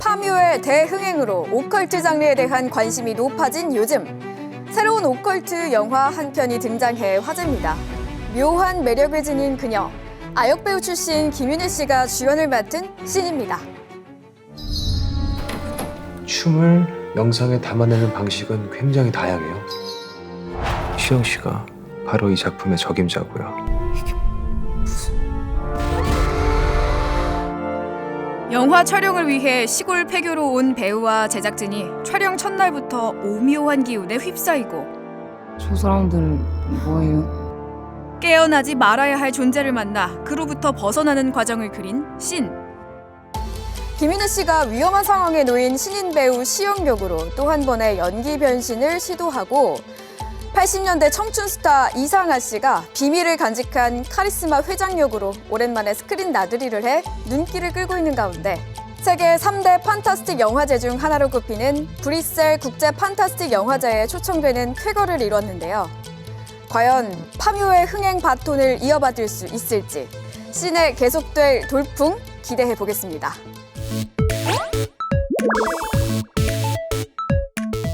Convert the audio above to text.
파묘의 대흥행으로 오컬트 장르에 대한 관심이 높아진 요즘 새로운 오컬트 영화 한 편이 등장해 화제입니다. 묘한 매력을 지닌 그녀 아역 배우 출신 김윤희 씨가 주연을 맡은 신입니다. 춤을 영상에 담아내는 방식은 굉장히 다양해요. 시영 씨가 바로 이 작품의 적임자고요. 영화 촬영을 위해 시골 폐교로 온 배우와 제작진이 촬영 첫날부터 오묘한 기운에 휩싸이고 저 사람들은 뭐예요? 깨어나지 말아야 할 존재를 만나 그로부터 벗어나는 과정을 그린 신. 김인우 씨가 위험한 상황에 놓인 신인 배우 시영 역으로 또 한 번의 연기 변신을 시도하고 80년대 청춘 스타 이상아 씨가 비밀을 간직한 카리스마 회장 역으로 오랜만에 스크린 나들이를 해 눈길을 끌고 있는 가운데 세계 3대 판타스틱 영화제 중 하나로 꼽히는 브뤼셀 국제 판타스틱 영화제에 초청되는 쾌거를 이뤘는데요. 과연 파묘의 흥행 바톤을 이어받을 수 있을지 씬에 계속될 돌풍 기대해 보겠습니다.